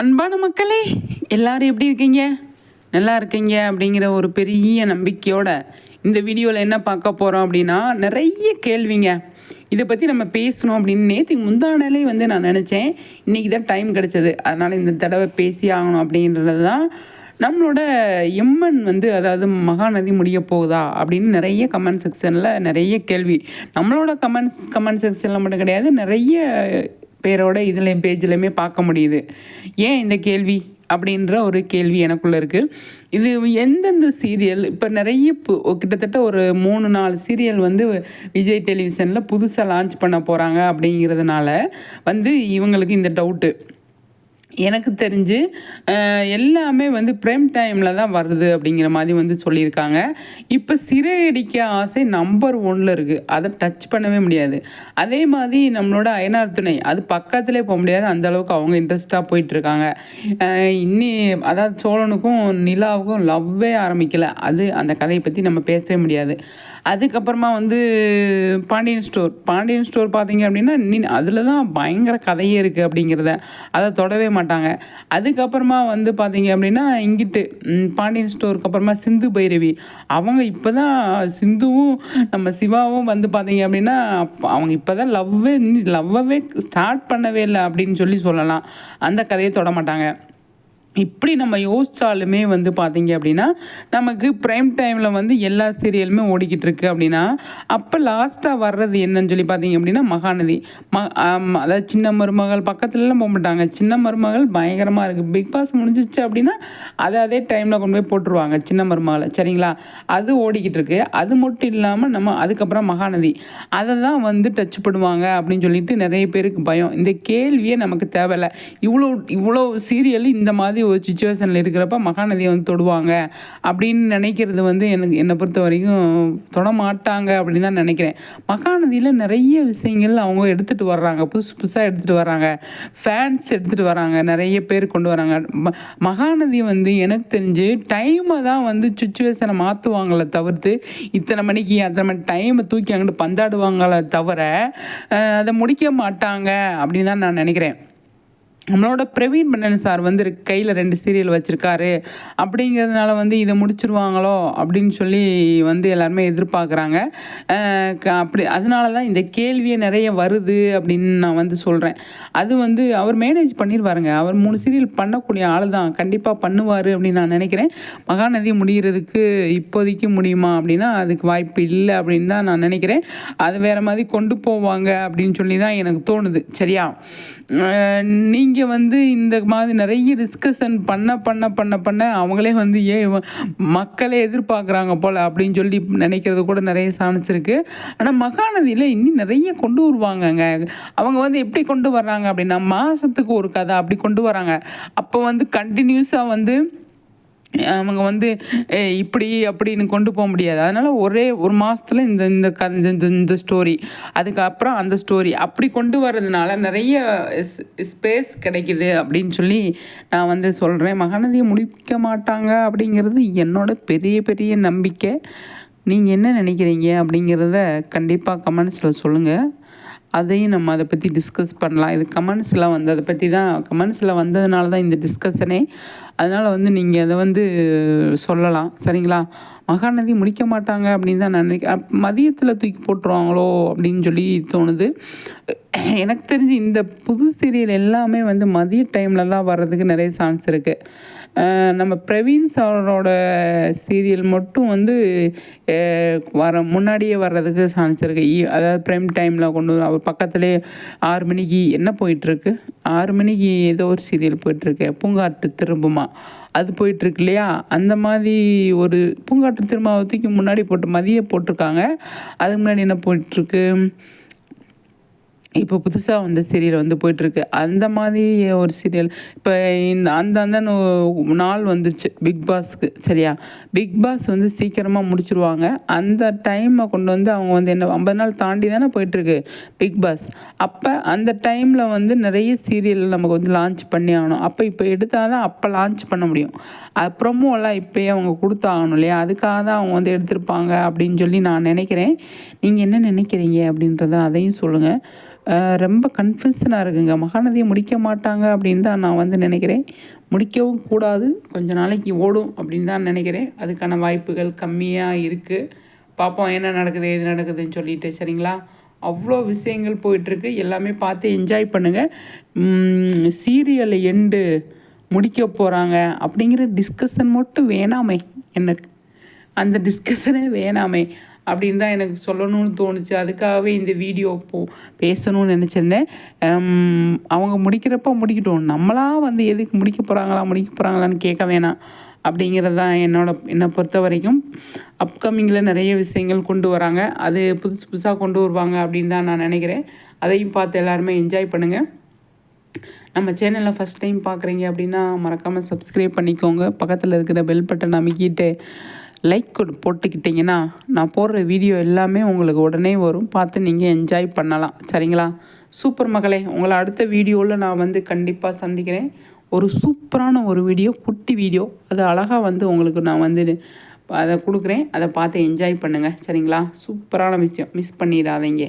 அன்பான மக்களே எல்லாரும் எப்படி இருக்கீங்க? நல்லா இருக்கீங்க அப்படிங்கிற ஒரு பெரிய நம்பிக்கையோட இந்த வீடியோவில் என்ன பார்க்க போகிறோம் அப்படின்னா நிறைய கேள்விங்க. இதை பற்றி நம்ம பேசணும் அப்படின்னு நேற்று முந்தானாலே வந்து நான் நினச்சேன். இன்றைக்கி தான் டைம் கிடச்சது. அதனால் இந்த தடவை பேசி ஆகணும் அப்படின்றது தான் நம்மளோட எம்மன் வந்து அதாவது மகாநதி முடிய போகுதா அப்படின்னு நிறைய கமெண்ட் செக்ஷனில் நிறைய கேள்வி. நம்மளோட கமெண்ட்ஸ் கமெண்ட் செக்ஷனில் மட்டும் கிடையாது நிறைய பேரோட இதுலேயும் பேஜ்லையுமே பார்க்க முடியுது. ஏன் இந்த கேள்வி? அப்படின்ற ஒரு கேள்வி எனக்குள்ளே இருக்குது இது எந்தெந்த சீரியல்? இப்போ நிறைய பு- கிட்டத்தட்ட ஒரு மூணு நாலு சீரியல் வந்து விஜய் டெலிவிஷனில் புதுசாக லான்ச் பண்ண போகிறாங்க அப்படிங்கிறதுனால வந்து இவங்களுக்கு இந்த டவுட்டு. எனக்கு தெரிஞ்சு எல்லாமே வந்து ப்ரேம் டைமில் தான் வருது அப்படிங்கிற மாதிரி வந்து சொல்லியிருக்காங்க. இப்போ சிறையடிக்க ஆசை நம்பர் ஒன்ல இருக்குது அதை டச் பண்ணவே முடியாது. அதே மாதிரி நம்மளோட அயனார் துணை அது பக்கத்திலே போக முடியாது. அந்த அளவுக்கு அவங்க இன்ட்ரெஸ்டாக போயிட்டுருக்காங்க. இன்னி அதாவது சோழனுக்கும் நிலாவுக்கும் லவ்வே ஆரம்பிக்கலை. அது அந்த கதையை பற்றி நம்ம பேசவே முடியாது. அதுக்கப்புறமா வந்து பாண்டியன் ஸ்டோர் பாண்டியன் ஸ்டோர் பார்த்தீங்க அப்படின்னா அதில் தான் பயங்கர கதையே இருக்குது அப்படிங்கிறத அதை தொடவே மாட்டேன். மாட்டாங்க. அதுக்கப்புறமா வந்து பார்த்தீங்க அப்படின்னா இங்கிட்டு பாண்டியன் ஸ்டோருக்கு அப்புறமா சிந்து பைரவி. அவங்க இப்போ தான் சிந்துவும் நம்ம சிவாவும் வந்து பார்த்தீங்க அப்படின்னா அவங்க இப்போ தான் லவ்வே லவ்வவே ஸ்டார்ட் பண்ணவே இல்லை அப்படின்னு சொல்லி சொல்லலாம். அந்த கதையை தொட மாட்டாங்க. இப்படி நம்ம யோசித்தாலுமே வந்து பார்த்தீங்க அப்படின்னா நமக்கு ப்ரைம் டைமில் வந்து எல்லா சீரியலுமே ஓடிக்கிட்டு இருக்குது அப்படின்னா அப்போ லாஸ்ட்டாக வர்றது என்னன்னு சொல்லி பார்த்தீங்க அப்படின்னா மகாநதி. ம அதாவது சின்ன மருமகள் பக்கத்துலலாம் போக மாட்டாங்க. சின்ன மருமகள் பயங்கரமாக இருக்குது பிக் பாஸ் முடிஞ்சிச்சு அப்படின்னா அதை அதே டைமில் கொண்டு போய் போட்டுருவாங்க சின்ன மருமகளை. சரிங்களா? அது ஓடிக்கிட்டு இருக்கு. அது மட்டும் இல்லாமல் நம்ம அதுக்கப்புறம் மகாநதி. அதை தான் வந்து டச் பண்ணுவாங்க அப்படின்னு சொல்லிட்டு நிறைய பேருக்கு பயம். இந்த கேள்வியே நமக்கு தேவையில்ல. இவ்வளோ இவ்வளோ சீரியல் இந்த மாதிரி ஒரு சுச்சுவேஷனில் இருக்கிறப்ப மகாநதியை வந்து தொடுவாங்க. அப்படின்னு நினைக்கிறது வந்து எனக்கு என்னை பொறுத்த வரைக்கும் தொட மாட்டாங்க அப்படின்னு தான் நினைக்கிறேன். மகாநதியில் நிறைய விஷயங்கள் அவங்க எடுத்துகிட்டு வர்றாங்க. புதுசு புதுசாக எடுத்துகிட்டு வர்றாங்க. ஃபேன்ஸ் எடுத்துகிட்டு வராங்க நிறைய பேர் கொண்டு வராங்க ம- மகாநதி வந்து எனக்கு தெரிஞ்சு டைமை தான் வந்து சுச்சுவேஷனை மாற்றுவாங்களே தவிர்த்து இத்தனை மணிக்கு அத்தனை மணி டைமை தூக்கி அங்கிட்டு பந்தாடுவாங்களே தவிர அதை முடிக்க மாட்டாங்க அப்படின்னு தான் நான் நினைக்கிறேன். நம்மளோட பிரவீன் மன்னன் சார் வந்து கையில் ரெண்டு சீரியல் வச்சுருக்காரு. அப்படிங்கிறதுனால வந்து இதை முடிச்சிருவாங்களோ அப்படின்னு சொல்லி வந்து எல்லாருமே எதிர்பார்க்குறாங்க. க- அப்படி அதனால தான் இந்த கேள்வியே நிறைய வருது அப்படின்னு நான் வந்து சொல்கிறேன் அது வந்து அவர் மேனேஜ் பண்ணிடுவாருங்க அவர் மூணு சீரியல் பண்ணக்கூடிய ஆள் தான் கண்டிப்பாக பண்ணுவார் அப்படின்னு நான் நினைக்கிறேன். மகாநதி முடிகிறதுக்கு இப்போதைக்கு முடியுமா அப்படின்னா அதுக்கு வாய்ப்பு இல்லை அப்படின்னு தான் நான் நினைக்கிறேன். அது வேறு மாதிரி கொண்டு போவாங்க அப்படின்னு சொல்லி தான் எனக்கு தோணுது. சரியா? நீங்கள் இங்கே வந்து இந்த மாதிரி நிறைய டிஸ்கஷன் பண்ண பண்ண பண்ண பண்ண அவங்களே வந்து ஏன் மக்களே எதிர்பார்க்குறாங்க போல் அப்படின்னு சொல்லி நினைக்கிறது கூட நிறைய சான்ஸ் இருக்குது ஆனால் மகாநதியில் இன்னும் நிறைய கொண்டு வருவாங்கங்க. அவங்க வந்து எப்படி கொண்டு வர்றாங்க அப்படின்னா மாதத்துக்கு ஒரு கதை அப்படி கொண்டு வராங்க அப்போ வந்து கண்டினியூஸாக வந்து அவங்க வந்து இப்படி அப்படின்னு கொண்டு போக முடியாது. அதனால் ஒரே ஒரு மாதத்தில் இந்த இந்த க இந்த- இந்த இந்த ஸ்டோரி அதுக்கப்புறம் அந்த ஸ்டோரி அப்படி கொண்டு வர்றதுனால நிறைய ஸ்பேஸ் கிடைக்குது அப்படின்னு சொல்லி நான் வந்து சொல்கிறேன் மகாநதியை முடிக்க மாட்டாங்க அப்படிங்கிறது என்னோட பெரிய பெரிய நம்பிக்கை. நீங்கள் என்ன நினைக்கிறீங்க அப்படிங்கிறத கண்டிப்பாக கமெண்ட்ஸில் சொல்லுங்கள் அதையும் நம்ம அதை பற்றி டிஸ்கஸ் பண்ணலாம். இது கமெண்ட்ஸில் வந்து அதை பற்றி தான் கமெண்ட்ஸில் வந்ததுனால தான் இந்த டிஸ்கஷனே அதனால் வந்து நீங்கள் அதை வந்து சொல்லலாம். சரிங்களா? மகாநதி முடிக்க மாட்டாங்க அப்படின்னு தான் நான் நினைக்கிறேன் மதியத்தில் தூக்கி போட்டுருவாங்களோ அப்படின்னு சொல்லி தோணுது. எனக்கு தெரிஞ்சு இந்த புது சீரியல் எல்லாமே வந்து மதிய டைமில் தான் வர்றதுக்கு நிறைய சான்ஸ் இருக்குது நம்ம பிரவீன் சாரோட சீரியல் மட்டும் வந்து வர முன்னாடியே வர்றதுக்கு சான்ஸ் இருக்குது ஈ- அதாவது ப்ரைம் டைமில் கொண்டு வர- அவர் பக்கத்துலேயே ஆறு மணிக்கு என்ன போயிட்டுருக்கு? ஆறு மணிக்கு ஏதோ ஒரு சீரியல் போயிட்டுருக்கு. பூங்காட்டு திரும்புமா? அது போயிட்டுருக்கு இல்லையா? அந்த மாதிரி ஒரு பூங்காட்டு திரும்ப தூக்கி முன்னாடி போட்டு மதிய போட்டிருக்காங்க. அதுக்கு முன்னாடி என்ன போயிட்டுருக்கு இப்போ புதுசாக வந்த சீரியல் வந்து போயிட்டுருக்கு. அந்த மாதிரி ஒரு சீரியல் இப்போ இந்த அந்த அந்த நாள் வந்துச்சு பிக் பாஸ்க்கு சரியா? பிக் பாஸ் வந்து சீக்கிரமாக முடிச்சிருவாங்க. அந்த டைமை கொண்டு வந்து அவங்க வந்து என்ன ஐம்பது நாள் தாண்டி தானே போயிட்டுருக்கு பிக் பாஸ் அப்போ அந்த டைமில் வந்து நிறைய சீரியல் நமக்கு வந்து லான்ச் பண்ணி ஆகணும். அப்போ இப்போ எடுத்தால் தான் அப்போ லான்ச் பண்ண முடியும். ப்ரொமோலாம் இப்போயே அவங்க கொடுத்தாகணும் இல்லையா? அதுக்காக தான் அவங்க வந்து எடுத்திருப்பாங்க அப்படின்னு சொல்லி நான் நினைக்கிறேன். நீங்கள் என்ன நினைக்கிறீங்க அப்படின்றத அதையும் சொல்லுங்கள் ரொம்ப கன்ஃபியூஷனாக இருக்குங்க. மகாநதியை முடிக்க மாட்டாங்க அப்படின்னு தான் நான் வந்து நினைக்கிறேன். முடிக்கவும் கூடாது. கொஞ்ச நாளைக்கு ஓடும் அப்படின்னு தான் நினைக்கிறேன். அதுக்கான வாய்ப்புகள் கம்மியாக இருக்குது பார்ப்போம் என்ன நடக்குது எது நடக்குதுன்னு சொல்லிட்டு சரிங்களா? அவ்வளோ விஷயங்கள் போயிட்டுருக்கு. எல்லாமே பார்த்து என்ஜாய் பண்ணுங்கள் சீரியல் எண்டு முடிக்க போகிறாங்க அப்படிங்கிற டிஸ்கஷன் மட்டும் வேணாமே எனக்கு. அந்த டிஸ்கஷனே வேணாமே. அப்படின்னு தான் எனக்கு சொல்லணும்னு தோணுச்சு. அதுக்காகவே இந்த வீடியோ போ பேசணும்னு நினச்சிருந்தேன். அவங்க முடிக்கிறப்ப முடிக்கட்டும். நம்மளாக வந்து எதுக்கு முடிக்க போகிறாங்களா முடிக்க போகிறாங்களான்னு கேட்க வேணாம். அப்படிங்கிறது தான் என்னோட என்னை பொறுத்த வரைக்கும். அப்கமிங்கில் நிறைய விஷயங்கள் கொண்டு வராங்க. அது புதுசு புதுசாக கொண்டு வருவாங்க அப்படின்னு தான் நான் நினைக்கிறேன். அதையும் பார்த்து எல்லாருமே என்ஜாய் பண்ணுங்கள் நம்ம சேனலில் ஃபஸ்ட் டைம் பார்க்குறீங்க அப்படின்னா மறக்காமல் சப்ஸ்கிரைப் பண்ணிக்கோங்க. பக்கத்தில் இருக்கிற பெல் பட்டன் அமைக்கிட்டு லைக் போட்டுக்கிட்டிங்கன்னா நான் போடுற வீடியோ எல்லாமே உங்களுக்கு உடனே வரும். பார்த்து நீங்கள் என்ஜாய் பண்ணலாம். சரிங்களா? சூப்பர் மகளே உங்களை அடுத்த வீடியோவில் நான் வந்து கண்டிப்பாக சந்திக்கிறேன். ஒரு சூப்பரான ஒரு வீடியோ குட்டி வீடியோ அது அழகாக வந்து உங்களுக்கு நான் வந்து அதை கொடுக்குறேன். அதை பார்த்து என்ஜாய் பண்ணுங்கள் சரிங்களா? சூப்பரான விஷயம். மிஸ் பண்ணிடாதீங்க.